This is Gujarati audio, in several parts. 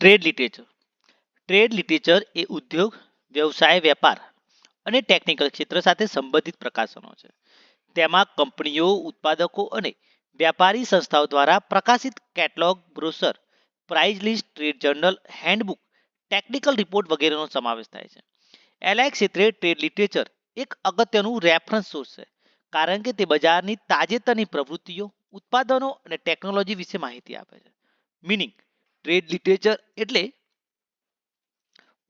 ટ્રેડ લિટરેચર ટ્રેડ લિટરેચર એ ઉદ્યોગ, વ્યવસાય, વેપાર અને ટેકનિકલ ક્ષેત્ર સાથે સંબંધિત પ્રકાશનો છે. તેમાં કંપનીઓ, ઉત્પાદકો અને વ્યાપારી સંસ્થાઓ દ્વારા પ્રકાશિત catalogue brochure price list trade journal handbook technical report વગેરેનો સમાવેશ થાય છે. એલાય ક્ષેત્રે ટ્રેડ લિટરેચર એક અગત્યનું રેફરન્સ સોર્સ છે, કારણ કે તે બજારની તાજેતરની પ્રવૃત્તિઓ, ઉત્પાદનો અને ટેકનોલોજી વિશે માહિતી આપે છે. મિનિંગ ટ્રેડ લિટરેચર એટલે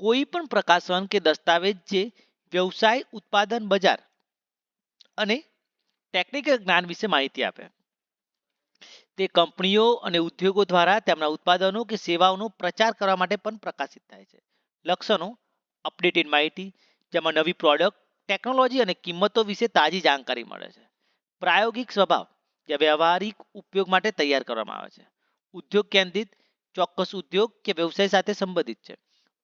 કોઈ પણ પ્રકાશન કે દસ્તાવેજ જે વ્યવસાય, ઉત્પાદન, બજાર અને ટેકનિકલ જ્ઞાન વિશે માહિતી આપે. તે કંપનીઓ અને ઉદ્યોગો દ્વારા તેમના ઉત્પાદનો કે સેવાઓનો પ્રચાર કરવા માટે પણ પ્રકાશિત થાય છે. લક્ષણો અપડેટેડ માહિતી, જેમાં નવી પ્રોડક્ટ ટેકનોલોજી અને કિંમતો વિશે તાજી જાણકારી મળે છે. પ્રાયોગિક સ્વભાવ, જે વ્યવહારિક ઉપયોગ માટે તૈયાર કરવામાં આવે છે. ઉદ્યોગ કેન્દ્રિત ચોક્કસ ઉદ્યોગ કે વ્યવસાય સાથે સંબંધિત છે.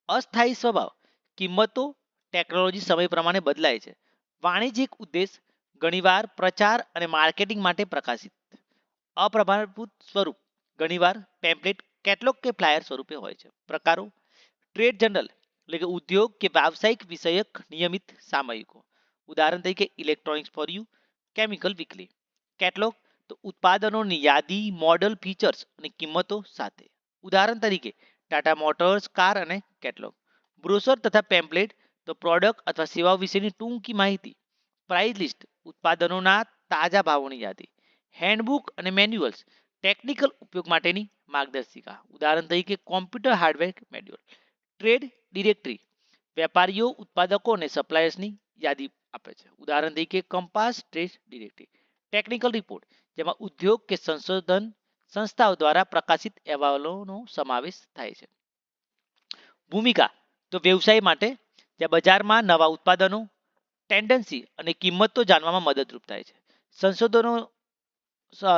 અસ્થાયી સ્વભાવ, કિંમતો ટેકનોલોજી સમય પ્રમાણે બદલાય છે. વાણિજ્યિક ઉદ્દેશ, ઘણીવાર પ્રચાર અને માર્કેટિંગ માટે પ્રકાશિત. અપ્રભાભૂત સ્વરૂપ, ઘણીવાર પેમ્પલેટ કેટલોગ કે ફ્લાયર સ્વરૂપે હોય છે. પ્રકારો ટ્રેડ જનરલ એટલે કે ઉદ્યોગ કે વ્યાવસાયિક વિષયક નિયમિત સામયિકો. ઉદાહરણ તરીકે electronics for you chemical weekly catalogue તો ઉત્પાદનોની યાદી મોડલ ફીચર્સ અને કિંમતો સાથે. ઉદાહરણ તરીકે ટાટા મોટર્સ કાર અને કેટલોગ બ્રોશર તથા પેમ્પલેટ તો પ્રોડક્ટ અથવા સેવાઓ વિશેની ટૂંકી માહિતી પ્રાઇસ લિસ્ટ ઉત્પાદનોના તાજા ભાવોની યાદી હેન્ડબુક અને મેન્યુઅલ્સ ટેકનિકલ ઉપયોગ માટેની માર્ગદર્શિકા. ઉદાહરણ તરીકે computer hardware manual trade directory વેપારીઓ, ઉત્પાદકો અને સપ્લાયર્સની યાદી આપે છે. ઉદાહરણ તરીકે compass trade directory technical report જેમાં ઉદ્યોગ કે સંશોધન સંસ્થાઓ દ્વારા પ્રકાશિત અહેવાલોનો સમાવેશ થાય છે. ભૂમિકા, તો વ્યવસાય માટે ત્યાં બજારમાં નવા ઉત્પાદનો ટેન્ડન્સી અને કિંમતો જાણવામાં મદદરૂપ થાય છે. સંશોધનો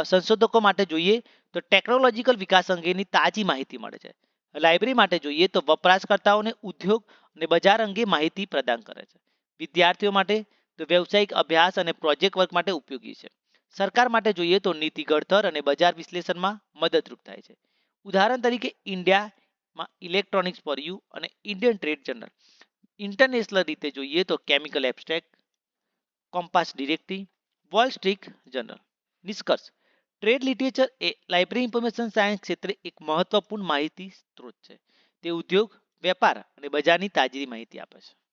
સંશોધકો માટે જોઈએ તો ટેકનોલોજીકલ વિકાસ અંગેની તાજી માહિતી મળે છે. લાઇબ્રેરી માટે જોઈએ તો વપરાશકર્તાઓને ઉદ્યોગ અને બજાર અંગે માહિતી પ્રદાન કરે છે. વિદ્યાર્થીઓ માટે તો વ્યવસાયિક અભ્યાસ અને પ્રોજેક્ટ વર્ક માટે ઉપયોગી છે. સરકાર માટે જોઈએ તો નીતિ ઘડતર અને બજાર વિશ્લેષણમાં મદદરૂપ થાય છે. ઉદાહરણ તરીકે ઇન્ડિયામાં ઇલેક્ટ્રોનિક્સ ફોર યુ અને ઇન્ડિયન ટ્રેડ જર્નલ. ઇન્ટરનેશનલ રીતે જોઈએ તો chemical abstract, compass directive, wall street journal. નિષ્કર્ષ, ટ્રેડ લિટરેચર એ લાઇબ્રેરી ઇન્ફોર્મેશન સાયન્સ ક્ષેત્રે એક મહત્વપૂર્ણ માહિતી સ્ત્રોત છે. તે ઉદ્યોગ, વેપાર અને બજારની તાજી માહિતી આપે છે.